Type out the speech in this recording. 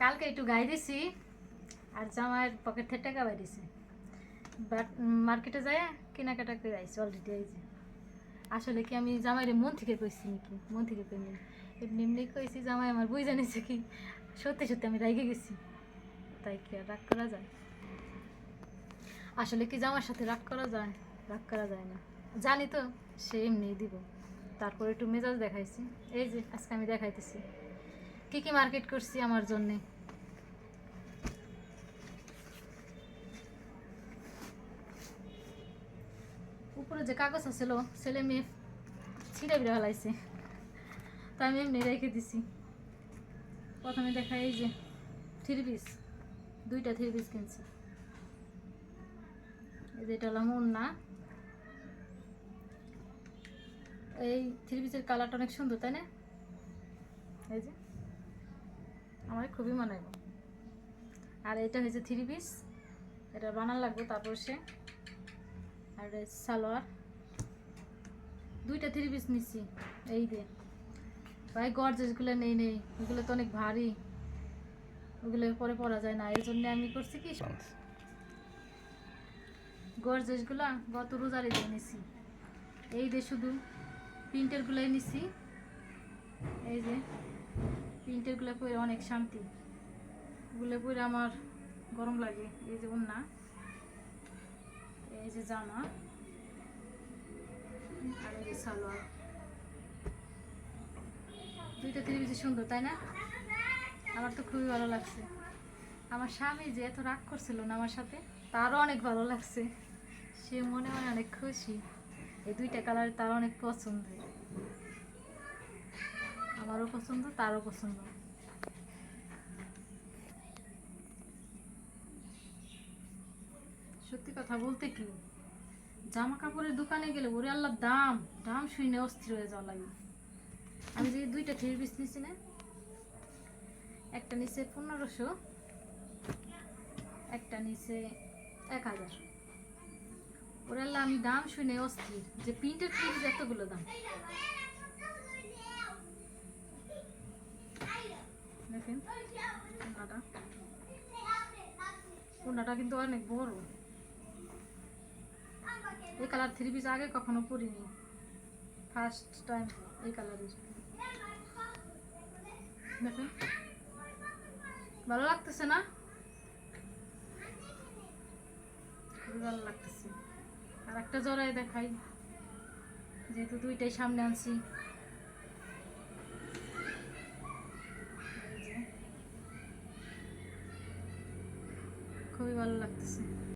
কালকে একটু গাই দিছি, আর জামাইয়ের পকেট থেকে টাকা বাইরেছে বাট মার্কেটে যায় কেনাকাটা করে আইছি অলরেডি আইছি আসলে কি আমি জামাইরে মন থেকে কইছি নাকি? মন থেকে কইনি। এমনি এমনি কইছি, জামাই আমার বই জানিছে কি? সত্যি সত্যি আমি রাইগে গেছি। তাই কি আর রাগ করা যায়? আসলে কি জামার সাথে রাগ করা যায়? রাগ করা যায় না। জানি তো, সে এমনি দিব। তারপরে একটু মেজাজ দেখাইছি। এই যে, আজকে আমি দেখাইতেছি। কি কি মার্কেট করছি আমার জন্যে? উপরে যে কাগজ আছিল ছেলে মেয়ে ছিঁড়ে বিড়ে ফেলাইছে। তা আমি এমনি রেখে দিছি। প্রথমে দেখা এই যে থ্রি পিস দুইটা থ্রি পিস কিনছি। এই যে এটা হলো মুন্না। এই থ্রি পিসের কালারটা অনেক সুন্দর, তাই না? এই যে। আমার খুবই মানাইব আর এটা হয়েছে থ্রি পিস এটা বানান লাগবে তারপর সে আর সালোয়ার। দুইটা থ্রি পিস নিচ্ছি এই দিয়ে ভাই গর্জেসগুলো নেই নেই। এগুলো তো অনেক ভারী। ওগুলো পরে পরা যায় না। এই জন্য আমি করছি কি? গর্জেসগুলো গত রোজারে দিয়ে নিছি। এই দিয়ে শুধু প্রিন্টেরগুলোই নিছি। এই যে। প্রিন্টেরগুলো পরে অনেক শান্তি। ওগুলো পরে আমার গরম লাগে, এই যে না এই যে জামা, আর এই যে সালোয়ার। দুইটা পিসে সুন্দর, তাই না? আমার তো খুবই ভালো লাগছে। আমার স্বামী যে এত রাগ করছিল না আমার সাথে, তারও অনেক ভালো লাগছে। সে মনে হয় অনেক খুশি। এই দুইটা কালার তার অনেক পছন্দ আমারও পছন্দ, তারও পছন্দ। সত্যি কথা বলতে কি? জামা কাপড়ের দোকানে গেলে ওরে আল্লাহ, দাম দাম শুনে অস্থির হয়ে যাওয়া লাগে। আমি যে দুইটা থ্রি পিস নিছি না, একটা নিচে পনেরোশো, একটা নিচে এক হাজার। ওরে আল্লাহ, আমি দাম শুনে অস্থির। যে প্রিন্টের থ্রি এতগুলো দাম। কিন্তু অনেক বড়। এই কালার থ্রি পিস আগে কখনো পরিনি। ফার্স্ট টাইম এই কালারের দেখুন। ভালো লাগতেছে না? খুবই ভালো লাগতেছে। আর একটা জড়াই দেখাই। যেহেতু দুইটাই সামনে আনছি এই যে। খুবই ভালো লাগতেছে।